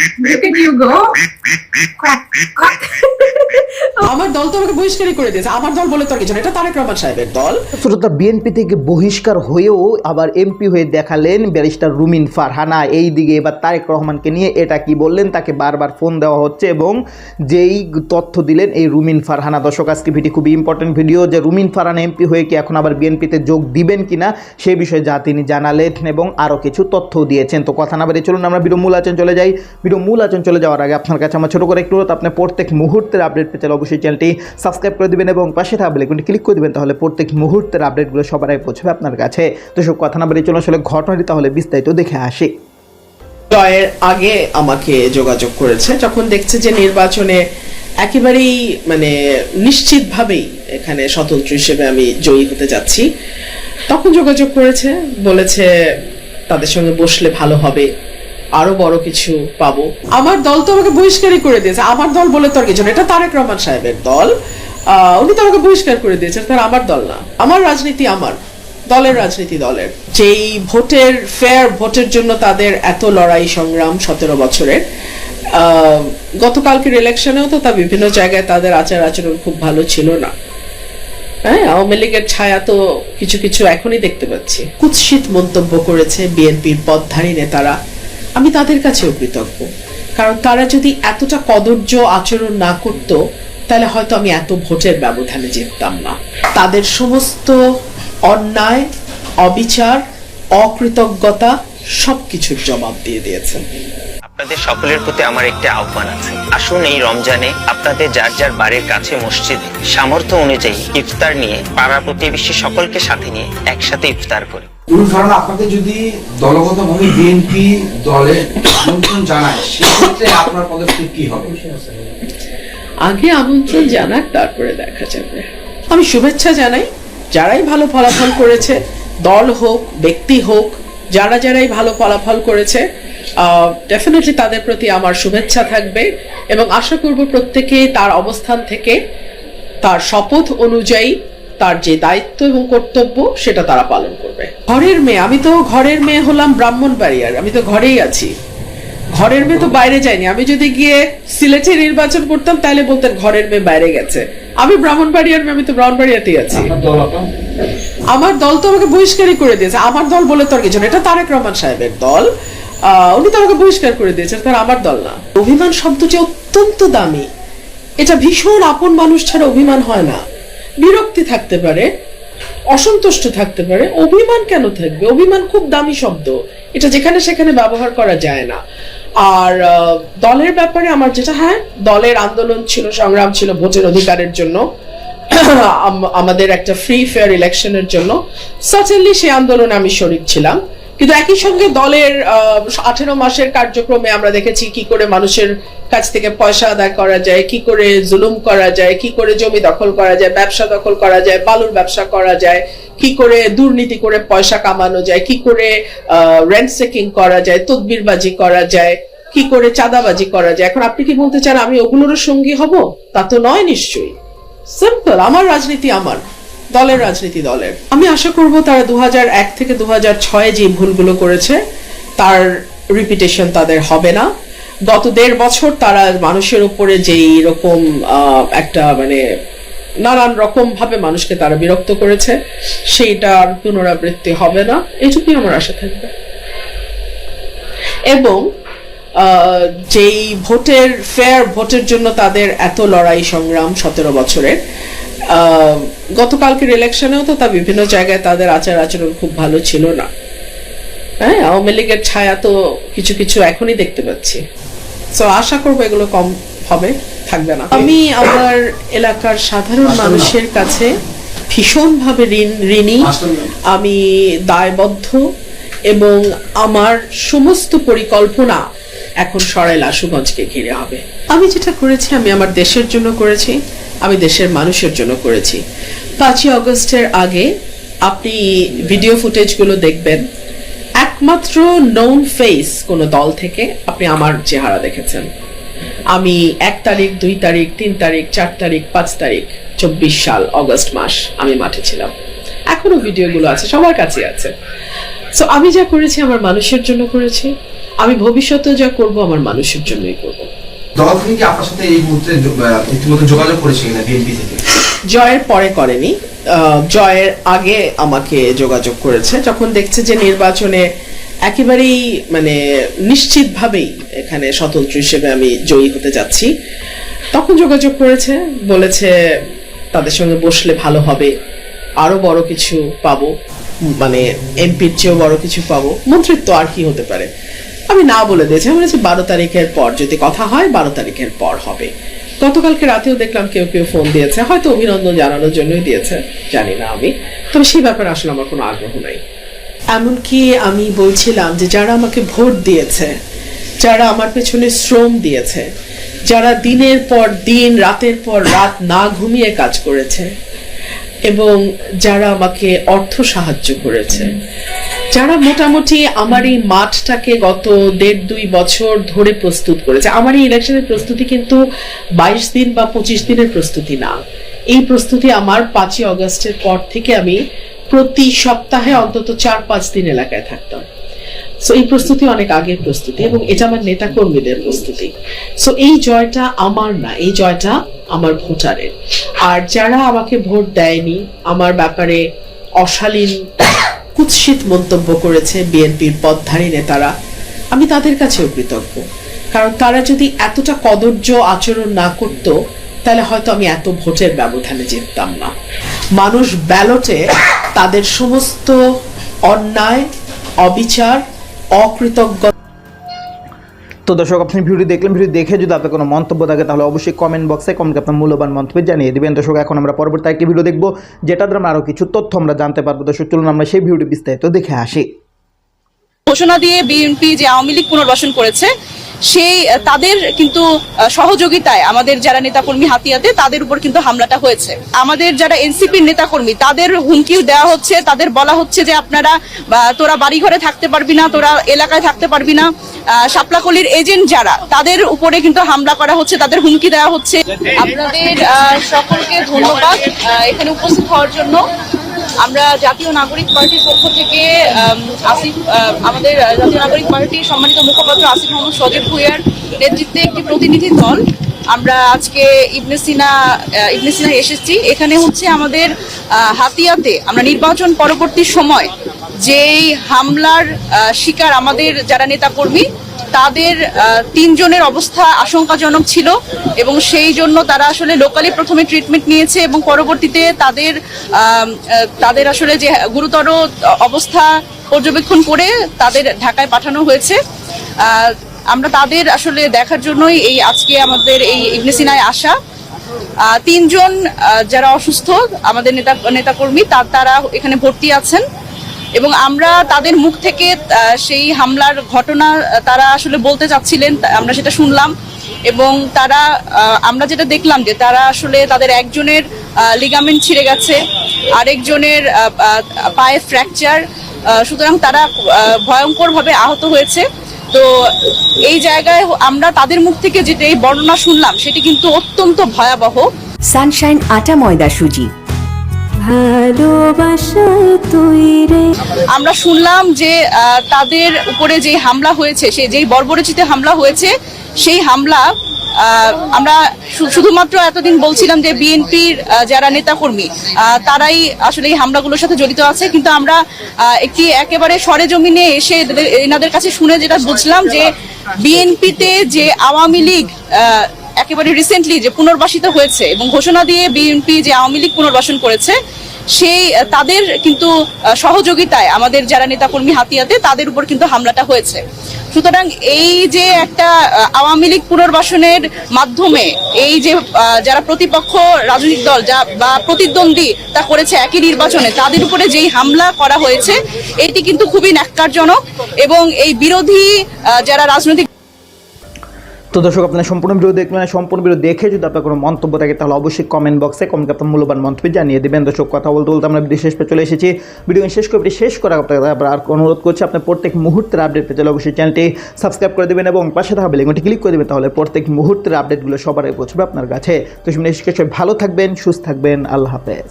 Look at you go. Quack, quack. আমার দল তো আমাকে বহিষ্কারই করে দিয়েছে। আমার দল বলে তো কিছু না। এটা তারেক রহমান সাহেবের দল। শ্রোতা বিএনপি থেকে বহিষ্কার হয়েও আবার এমপি হয়ে দেখালেন ব্যারিস্টার রুমিন ফারহানা। এই দিকে এবার তারেক রহমানকে নিয়ে এটা কি বললেন তাকে বারবার ফোন দেওয়া হচ্ছে এবং যেই তথ্য দিলেন এই রুমিন ফারহানা। দর্শক আজকে ভিডিও খুবই ইম্পর্টেন্ট ভিডিও যে রুমিন ফারহানা এমপি হয়ে কি এখন আবার বিএনপিতে যোগ দিবেন কিনা সেই বিষয়ে যা তিনি জানালেন এবং আরও কিছু তথ্য দিয়েছেন। তো কথা না বাড়ি চলুন আমরা ভিডিও মূল আচরণ চলে যাই। ভিডিও মূল আচরণ চলে যাওয়ার আগে আপনার কাছে আমার ছোটো করে একটু অনুরোধ, আপনি প্রত্যেক মুহূর্তের আপডেট পেতে অবশ্যই চ্যানেলটি সাবস্ক্রাইব করে দেবেন এবং পাশে থাকা বেলাইকনটি ক্লিক করে দিবেন তাহলে প্রত্যেক মুহূর্তের আপডেটগুলো সবার আগে পৌঁছবে আপনার কাছে। তো সব কথা না বাড়ি চলুন আসলে ঘটনাটি তাহলে বিস্তারিত দেখে আসি। জয়ের আগে আমাকে যোগাযোগ করেছে যখন দেখছে যে নির্বাচনে একেবারেই মানে নিশ্চিতভাবেই এখানে স্বতন্ত্র হিসেবে আমি জয়ী হতে যাচ্ছি। তখন যোগাযোগ করেছে বলেছে তাদের সঙ্গে বসলে ভালো হবে আরও বড় কিছু পাবো। আমার দল তো আমাকে বহিষ্কারই করে দিয়েছে। আমার দল বলে তো আর কিছু এটা তারেক রহমান সাহেবের দল। উনি তো আমাকে বহিষ্কার করে দিয়েছেন তার আমার দল না। আমার রাজনীতি আমার, দলের রাজনীতি দলের। যেই ভোটের ফেয়ার ভোটের জন্য তাদের এত লড়াই সংগ্রাম সতেরো বছরের। গতকালকের ইলেকশনেও তো তা বিভিন্ন জায়গায় তাদের আচার আচরণ খুব ভালো ছিল না। হ্যাঁ আওয়ামী লীগের ছায়া তো কিছু কিছু এখনই দেখতে পাচ্ছি। কুৎসিত মন্তব্য করেছে বিএনপির পদধারী নেতারা। আমি তাদের কাছেও কৃতজ্ঞ। কারণ তারা যদি এতটা কদর্য আচরণ না করতো, তাহলে হয়তো আমি এত ভোটের ব্যবধানে জিততাম না। তাদের সমস্ত অন্যায়, অবিচার, অকৃতজ্ঞতা সবকিছুর জবাব দিয়ে দিয়েছেন। আপনাদের সকলের প্রতি আমার একটি আহ্বান আছে। আসুন এই রমজানে আপনাদের যার যার বাড়ির কাছে মসজিদে সামর্থ্য অনুযায়ী ইফতার নিয়ে পাড়া প্রতিবেশী সকলকে সাথে নিয়ে একসাথে ইফতার করি। উনি কারণ আপনাকে যদি দলগতভাবে বিএনপি দলে আমন্ত্রণ জানায়, সেক্ষেত্রে আপনার পদক্ষেপ কি হবে? আগে আমন্ত্রণ জানাক, তারপরে দেখা যাবে। আমি শুভেচ্ছা জানাই, যারাই ভালো ফলাফল করেছে, দল হোক, ব্যক্তি হোক, যারা যারাই ভালো ফলাফল করেছে ডেফিনেটলি তাদের প্রতি আমার শুভেচ্ছা থাকবে এবং আশা করব প্রত্যেকে তার অবস্থান থেকে তার শপথ অনুযায়ী তার যে দায়িত্ব এবং কর্তব্য সেটা তারা পালন করবে। ঘরের মেয়ে আমি তো ঘরের মেয়ে হলাম ব্রাহ্মণ বাড়িয়ার আমি তো ঘরেই আছি। ঘরের মেয়ে তো বাইরে যায়নি। আমি যদি গিয়ে সিলেটে নির্বাচন করতাম তাহলে বলতেন ঘরের মেয়ে বাইরে গেছে। আমি ব্রাহ্মণবাড়িয়ার মেয়ে আমি তো ব্রাহ্মণবাড়িয়াতেই আছি। আপনার দল আপনার? আমার দল তো আমাকে বহিষ্কারই করে দিয়েছে। আমার দল বলে তো আর কিছু এটা তারেক রহমান সাহেবের দল। আহ, উনি তো আমাকে বহিষ্কার করে দিয়েছেন তার আমার দল না। অভিমান শব্দটি অত্যন্ত দামি। এটা ভীষণ আপন মানুষ ছাড়া অভিমান হয় না। বিরক্তি থাকতে পারে, অসন্তুষ্ট থাকতে পারে, অভিমান কেন থাকবে? অভিমান খুব দামি শব্দ। এটা যেখানে সেখানে ব্যবহার করা যায় না। আর দলের ব্যাপারে আমার যেটা হ্যাঁ দলের আন্দোলন ছিল, সংগ্রাম ছিল ভোটের অধিকারের জন্য আমাদের একটা ফ্রি ফেয়ার ইলেকশনের জন্য। সার্টেনলি সেই আন্দোলনে আমি শরিক ছিলাম। কিন্তু একই সঙ্গে দলের আঠেরো মাসের কার্যক্রমে আমরা দেখেছি কি করে মানুষের কাছ থেকে পয়সা আদায় করা যায়, কি করে জুলুম করা যায়, কি করে জমি দখল করা যায়, ব্যবসা দখল করা যায়, বালুর ব্যবসা করা যায়, কি করে দুর্নীতি করে পয়সা কামানো যায়, কি করে রেন্ট সেকিং করা যায়, তদবিরবাজি করা যায়, কি করে চাঁদাবাজি করা যায়। এখন আপনি কি বলতে চান আমি ওগুলোরও সঙ্গী হব? তা তো নয় নিশ্চয়ই। সিম্পল আমার রাজনীতি আমার। দলের রাজনীতি দলের। আমি আশা করব তারা দু এক থেকে দু ছয়ে যে ভুলগুলো করেছে, তার রিপিটেশন তাদের হবে না। গত দেড় বছর তারা মানুষের উপরে যেই রকম একটা মানে নানান রকম ভাবে মানুষকে তারা বিরক্ত করেছে, সেইটার পুনরাবৃত্তি হবে না। এটুকুই আমার আশা থাকবে। এবং যেই ভোটের ফেয়ার ভোটের জন্য তাদের এত লড়াই সংগ্রাম সতেরো বছরের গতকালকের ইলেকশনেও তো তা বিভিন্ন জায়গায় তাদের আচার আচরণ খুব ভালো ছিল না। হ্যাঁ আওয়ামী লীগের ছায়া তো কিছু কিছু এখনই দেখতে পাচ্ছি। তো আশা করব এগুলো কম হবে থাকবে না। আমি আমার এলাকার সাধারণ মানুষের কাছে ভীষণভাবে ঋণ ঋণী। আমি দায়বদ্ধ এবং আমার সমস্ত পরিকল্পনা এখন সরাইল আশুগঞ্জকে ঘিরে হবে। আমি যেটা করেছি আমি আমার দেশের জন্য করেছি। আমি দেশের মানুষের জন্য করেছি। পাঁচই অগস্টের আগে আপনি ভিডিও ফুটেজগুলো দেখবেন। একমাত্র নোন ফেস কোনো দল থেকে আপনি আমার চেহারা দেখেছেন। আমি এক তারিখ, দুই তারিখ, তিন তারিখ, চার তারিখ, পাঁচ তারিখ, চব্বিশ সাল অগস্ট মাস আমি মাঠে ছিলাম। এখনও ভিডিওগুলো আছে, সবার কাছে আছে। সো আমি যা করেছি আমার মানুষের জন্য করেছি। আমি ভবিষ্যতেও যা করব আমার মানুষের জন্যই করব। দল থেকে কি আপনার সাথে এই মুহূর্তে ইতিমধ্যে যোগাযোগ করেছে কিনা বিএনপি থেকে? জয়ের পরে করেনি। জয়ের আগে আমাকে যোগাযোগ করেছে, যখন দেখছে যে নির্বাচনে একেবারেই মানে নিশ্চিতভাবেই এখানে স্বতন্ত্র হিসেবে আমি জয়ী হতে যাচ্ছি। তখন যোগাযোগ করেছে, বলেছে তাদের সঙ্গে বসলে ভালো হবে, আরও বড় কিছু পাবো মানে এমপির চেয়েও বড় কিছু পাবো। মন্ত্রিত্ব আর কি হতে পারে? আমি না বলে দিয়েছি, আমি বলেছি বারো তারিখের পর যদি কথা হয়, বারো তারিখের পর হবে। গতকালকে রাতেও দেখলাম কেউ কেউ ফোন দিয়েছে, হয়তো অভিনন্দন জানানোর জন্যই দিয়েছে, জানি না আমি। তবে সেই ব্যাপারে আসলে আমার কোনো আগ্রহ নাই। এমনকি আমি বলছিলাম যে যারা আমাকে ভোট দিয়েছে, যারা আমার পেছনে শ্রম দিয়েছে, যারা দিনের পর দিন, রাতের পর রাত না ঘুমিয়ে কাজ করেছে এবং যারা আমাকে অর্থ সাহায্য করেছে। যারা মোটামুটি আমার এই মাঠটাকে গত দেড় দুই বছর ধরে প্রস্তুত করেছে। আমার এই ইলেকশনের প্রস্তুতি কিন্তু বাইশ দিন বা পঁচিশ দিনের প্রস্তুতি না। এই প্রস্তুতি আমার পাঁচই অগস্টের পর থেকে আমি প্রতি সপ্তাহে অন্তত চার পাঁচ দিন এলাকায় থাকতাম। সো এই প্রস্তুতি অনেক আগের প্রস্তুতি এবং এটা আমার নেতা কর্মীদের প্রস্তুতি। সো এই জয়টা আমার না, এই জয়টা আমার ভোটারের। আর যারা আমাকে ভোট দেয়নি, আমার ব্যাপারে অশালীন, কুৎসিত মন্তব্য করেছে বিএনপির পদধারী নেতারা, আমি তাদের কাছেও কৃতজ্ঞ। কারণ তারা যদি এতটা কদর্য আচরণ না করত, তাহলে হয়তো আমি এত ভোটের ব্যবধানে জিততাম না। মানুষ ব্যালটে তাদের সমস্ত অন্যায়, অবিচার অকৃতজ্ঞ। তো দর্শক আপনি ভিডিও দেখলেন ভিডিও দেখে যদি আপনার কোনো মন্তব্য থাকে তাহলে অবশ্যই কমেন্ট বক্সে কমেন্ট আপনার মূল্যবান মন্তব্য জানিয়ে দেবেন। দর্শক এখন আমরা পরবর্তী একটি ভিডিও দেখব যেটা দ্বারা আমরা আরও কিছু তথ্য আমরা জানতে পারব। দর্শক চলুন আমরা সেই ভিডিওটি বিস্তারিত দেখে আসি। ঘোষণা দিয়ে বিএনপি যে আওয়ামী লীগ পুনর্বাসন করেছে সেই তাদের কিন্তু সহযোগিতায় আমাদের যারা নেতাকর্মী হাতিয়াতে, তাদের উপর কিন্তু হামলাটা হয়েছে। আমাদের যারা এনসিপির নেতাকর্মী, তাদের হুমকিও দেওয়া হচ্ছে। তাদের বলা হচ্ছে যে আপনারা তোরা বাড়িঘরে থাকতে পারবি না, তোরা এলাকায় থাকতে পারবি না। শাপলাকলির এজেন্ট যারা, তাদের উপরে কিন্তু হামলা করা হচ্ছে, তাদের হুমকি দেওয়া হচ্ছে। আপনাদের সকলকে ধন্যবাদ এখানে উপস্থিত হওয়ার জন্য। আমরা জাতীয় নাগরিক পার্টির পক্ষ থেকে আসিফ আমাদের জাতীয় নাগরিক পার্টির সম্মানিত মুখপাত্র আসিফ মোহাম্মদ সজীব ভুইয়ার নেতৃত্বে একটি প্রতিনিধি দল। আমরা আজকে ইবনে সিনা ইবনে সিনা এসেছি। এখানে হচ্ছে আমাদের হাতিয়াতে আমরা নির্বাচন পরবর্তী সময় যেই হামলার শিকার আমাদের যারা নেতাকর্মী তাদের তিনজনের অবস্থা আশঙ্কাজনক ছিল এবং সেই জন্য তারা আসলে লোকালি প্রথমে ট্রিটমেন্ট নিয়েছে এবং পরবর্তীতে তাদের তাদের আসলে যে গুরুতর অবস্থা পর্যবেক্ষণ করে তাদের ঢাকায় পাঠানো হয়েছে। আমরা তাদের আসলে দেখার জন্যই এই আজকে আমাদের এই ইবনেসিনায় আসা। তিনজন যারা অসুস্থ, আমাদের নেতা, নেতাকর্মী তারা এখানে ভর্তি আছেন। এবং আমরা তাদের মুখ থেকে সেই হামলার ঘটনা তারা আসলে বলতে চাচ্ছিলেন আমরা সেটা শুনলাম। এবং তারা আমরা যেটা দেখলাম যে তারা আসলে তাদের একজনের লিগামেন্ট ছিঁড়ে গেছে, আরেকজনের পায়ে ফ্র্যাকচার সুতরাং তারা ভয়ঙ্করভাবে আহত হয়েছে। তো এই জায়গায় আমরা তাদের মুখ থেকে যেটা এই বর্ণনা শুনলাম, সেটি কিন্তু অত্যন্ত ভয়াবহ। সানশাইন আটা ময়দা সুজি। আমরা শুনলাম যে তাদের উপরে যে হামলা হয়েছে, সে যেই বর্বরচিতে হামলা হয়েছে, সেই হামলা আমরা শুধুমাত্র এতদিন বলছিলাম যে বিএনপির যারা নেতাকর্মী তারাই আসলে এই হামলাগুলোর সাথে জড়িত আছে, কিন্তু আমরা একটি একেবারে সরেজমিনে এসে এনাদের কাছে শুনে যেটা বুঝলাম যে, বিএনপিতে যে আওয়ামী লীগ একেবারে রিসেন্টলি যে পুনর্বাসিত হয়েছে এবং ঘোষণা দিয়ে বিএনপি যে আওয়ামী লীগ পুনর্বাসন করেছে, সেই তাদের কিন্তু সহযোগিতায় আমাদের যারা নেতাকর্মী হাতিয়াতে, তাদের উপর কিন্তু হামলাটা হয়েছে। সুতরাং এই যে একটা আওয়ামী লীগ পুনর্বাসনের মাধ্যমে এই যে যারা প্রতিপক্ষ রাজনৈতিক দল যা, বা প্রতিদ্বন্দ্বী তা করেছে একই নির্বাচনে, তাদের উপরে যেই হামলা করা হয়েছে, এটি কিন্তু খুবই ন্যাক্কারজনক এবং এই বিরোধী যারা রাজনৈতিক তো দর্শক, আপনার সম্পূর্ণ ভিডিও দেখলেন সম্পূর্ণ ভিডিও দেখে যদি আপনার কোনো মন্তব্য থাকে, তাহলে অবশ্যই কমেন্ট বক্সে কমেন্ট আপনার মূল্যবান মন্তব্য জানিয়ে দেবেন। দর্শক, কথা বলতে বলতে আমরা ভিডিও শেষ পে চলে এসেছি। ভিডিও শেষ করে শেষ করা আপনাকে তারপর আর অনুরোধ করছি, আপনার প্রত্যেক মুহূর্তের আপডেট পেতে অবশ্যই চ্যানেলটি সাবস্ক্রাইব করে দেবেন এবং পাশে থাকা বেলেগনটি ক্লিক করে দেবেন, তাহলে প্রত্যেক মুহূর্তের আপডেটগুলো সবার পৌঁছবে আপনার কাছে। তো সেখানে সবাই ভালো থাকবেন, সুস্থ থাকবেন, আল্লাহ হাফেজ।